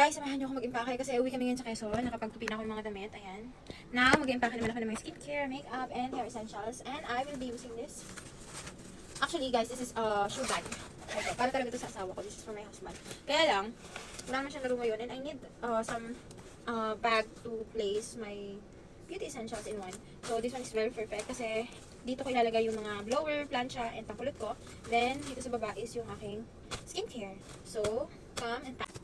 Guys, samahan niyo ako mag-impake kasi uwi kami ngayon sa Quezon. Nakapagtupi na ako ng mga damit. Ayan. Now, mag-impake naman ako ng mga skincare, makeup, and hair essentials. And I will be using this. Actually, guys, this is a uh, shoe bag. Okay, para talaga ito sa asawa ko. This is for my husband. Kaya lang, wala naman siyang laro ngayon. And I need uh, some uh, bag to place my beauty essentials in one. So, this one is very perfect kasi dito ko ilalagay yung mga blower, plancha, and pangkulot ko. Then, dito sa baba is yung aking skincare. So, come and pack.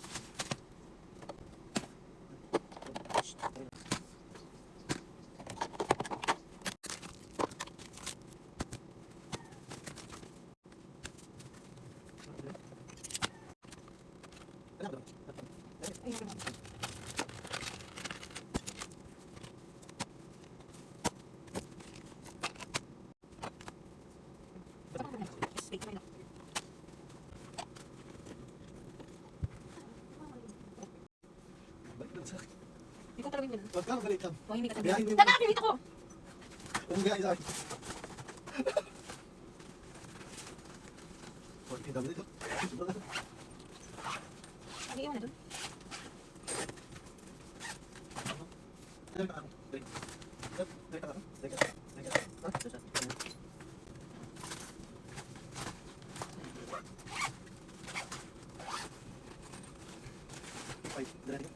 Ko talagang ganun. Huwag ka magalit ka. Huwag hindi ka mo. Tama, pinita ko! Huwag mo sa akin. Huwag dami dito. Mo na dun. Ano ka ako? Dali. Dali ka ako. Dali ka. Dali ka. Ha? Susa. Ay, dali ka.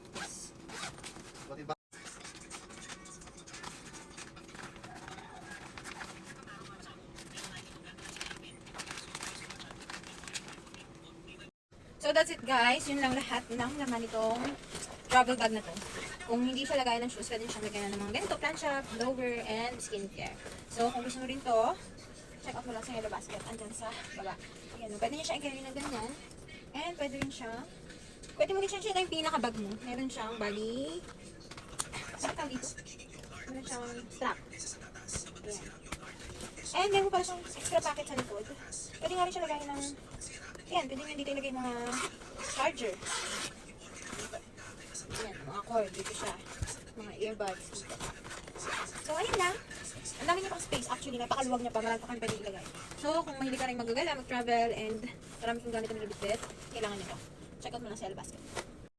Pati ba? So that's it guys. Yun lang lahat ng laman nitong travel bag na to. Kung hindi siya lagayan ng shoes, pwede siya lagayan ng mga ganito, plancha, blower, and skincare. So kung gusto mo rin to, check out mo lang sa yellow basket. Andyan sa baba. Ayan, pwede niya siya i-carry ng ganyan. And pwede rin siya, pwede mo rin siya siya yung pinaka-bag mo. Meron siyang bali, ano tawag dito? Meron siyang strap. Ayan. And meron pala siyang extra packet sa likod. Pwede nga rin siya lagayan ng yan, pwede nyo dito ilagay mga charger. Yan, mga cord, dito siya. Mga earbuds dito. So, ayun lang. Ang dami niya pang space. Actually, napakaluwag niya pa. Marami pa kami pwede ilagay. So, kung mahilig ka rin magagala, mag-travel, and marami kong gamit na nilibit, kailangan nyo to. Check out mo lang sa L Basket.